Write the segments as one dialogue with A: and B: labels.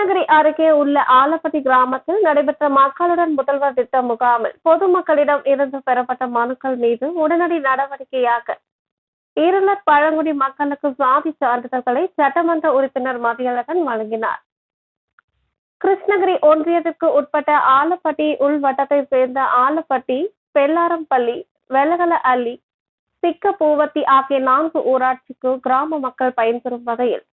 A: கிருஷ்ணகிரி அருகே உள்ள ஆலப்பட்டி கிராமத்தில் நடைபெற்ற மக்களுடன் முதல்வர் திட்ட முகாமில் பொதுமக்களிடம் இருந்து பெறப்பட்ட மனுக்கள் மீது உடனடி நடவடிக்கையாக இருளர் பழங்குடி மக்களுக்கு சாதி சான்றிதழ்களை சட்டமன்ற உறுப்பினர் மதியழகன் வழங்கினார். கிருஷ்ணகிரி ஒன்றியத்திற்கு உட்பட்ட ஆலப்பட்டி உள்வட்டத்தை சேர்ந்த ஆலப்பட்டி பெல்லாரம்பள்ளி வெள்ளகல அள்ளி சிக்க பூவத்தி ஆகிய நான்கு ஊராட்சிக்கு கிராம மக்கள் பயன்பெறும் வகையில்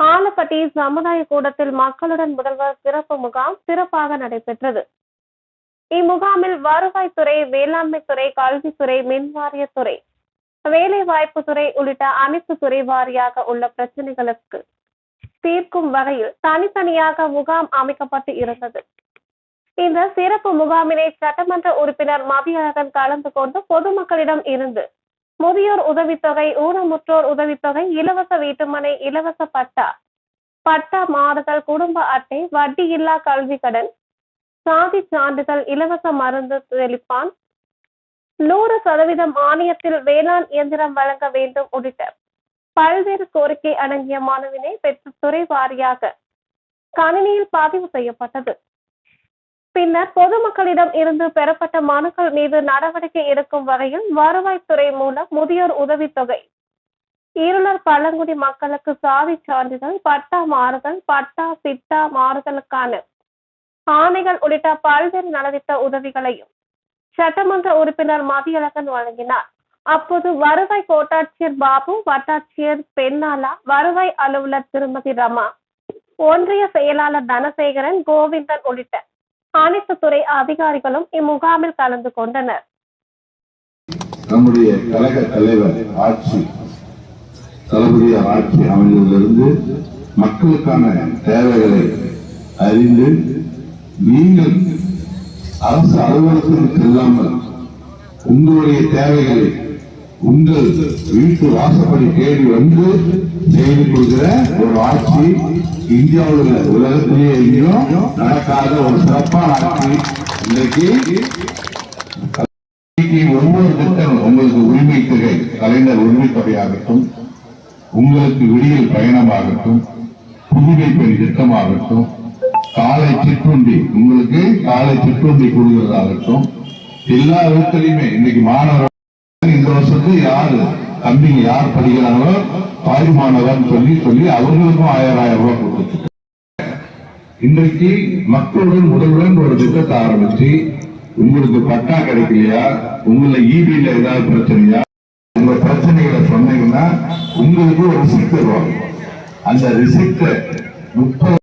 A: ஆலப்பட்டி சமுதாய கூடத்தில் மக்களுடன் முதல்வர் சிறப்பு முகாம் சிறப்பாக நடைபெற்றது. இம்முகாமில் வருவாய்த்துறை வேளாண்மைத்துறை கல்வித்துறை மின்வாரியத்துறை வேலைவாய்ப்பு துறை உள்ளிட்ட அனைத்து துறை வாரியாக உள்ள பிரச்சனைகளுக்கு தீர்க்கும் வகையில் தனித்தனியாக முகாம் அமைக்கப்பட்டு இருந்தது. இந்த சிறப்பு முகாமினை சட்டமன்ற உறுப்பினர் மதியழகன் கலந்து கொண்டு பொதுமக்களிடம் இருந்து முதியோர் உதவித்தொகை ஊனமுற்றோர் உதவித்தொகை இலவச வீட்டுமனை இலவச பட்டா. பட்டா மாறுதல் குடும்ப அட்டை வட்டியில்லா கல்வி கடன் சாதி சான்றிதழ் இலவச மருந்து தெளிப்பான். நூறு சதவீதம் மானியத்தில் வேளாண் இயந்திரம் வழங்க வேண்டும் உள்ளிட்ட பல்வேறு கோரிக்கை அடங்கிய மனுவினை பெற்று துறை வாரியாக கணினியில் பதிவு செய்யப்பட்டது. பின்னர் பொதுமக்களிடம் இருந்து பெறப்பட்ட மனுக்கள் மீது நடவடிக்கை எடுக்கும் வகையில் வருவாய்த்துறை மூலம் முதியோர் உதவித்தொகை இருளர் பழங்குடி மக்களுக்கு சாதி சான்றிதழ் பட்டா மாறுதல் பட்டா சிட்டா மாறுதலுக்கான ஆணைகள் உள்ளிட்ட பல்வேறு நலத்திட்ட உதவிகளையும் சட்டமன்ற உறுப்பினர் மதியழகன் வழங்கினார். அப்போது வருவாய் கோட்டாட்சியர் பாபு வட்டாட்சியர் பெண்ணாலா வருவாய் அலுவலர் திருமதி ரமா ஒன்றிய செயலாளர் தனசேகரன் கோவிந்தன் உள்ளிட்ட அனைத்து துறை அதிகாரிகளும் இம்முகாமில் கலந்து கொண்டனர்.
B: நம்முடைய கழக தலைவர் ஆட்சி தளபதியார் ஆட்சி அமைந்ததிலிருந்து மக்களுக்கான தேவைகளை அறிந்து நீங்கள் அரசு அலுவலகத்திற்கு செல்லாமல் உங்களுடைய தேவைகளை உங்கள் வீட்டு வாசப்படி தேடி வந்து செய்து கொடுக்கிற ஒரு ஆட்சி இந்தியாவில் உலகத்திலேயே எங்கேயும் நடக்காத ஒரு சிறப்பான ஆட்சி இன்றைக்கு ஒவ்வொரு திட்டம் உங்களுக்கு உரிமை தொகை கலைஞர் உரிமை தொகையாகட்டும் உங்களுக்கு விடியல் பயணமாகட்டும் புதுமை பெண் திட்டமாகட்டும் காலை சிற்றுண்டி உங்களுக்கு காலை சிற்றுண்டி கொடுக்கிறதாகட்டும் எல்லா விதத்திலையுமே இன்னைக்கு மாணவர் இந்த வருஷத்துக்கு யாரு? தம்பிங்க யார் படிக்கிறாங்களோ தாய்மானவன் சொல்லி சொல்லி அவர்களுக்கும் ஆயிரம் ஆயிரம் ரூபாய் கொடுத்துட்டு இன்றைக்கு மக்களுடன் முதல்வன் ஒரு திட்டத்தை ஆரம்பிச்சு உங்களுக்கு பட்டா கிடைக்கலையா? உங்களை ஈபியில ஏதாவது பிரச்சனையா? உங்க பிரச்சனைகளை சொன்னீங்கன்னா உங்களுக்கு ஒரு ரிசிப்ட் தருவாங்க. அந்த ரிசிப்ட் முப்பது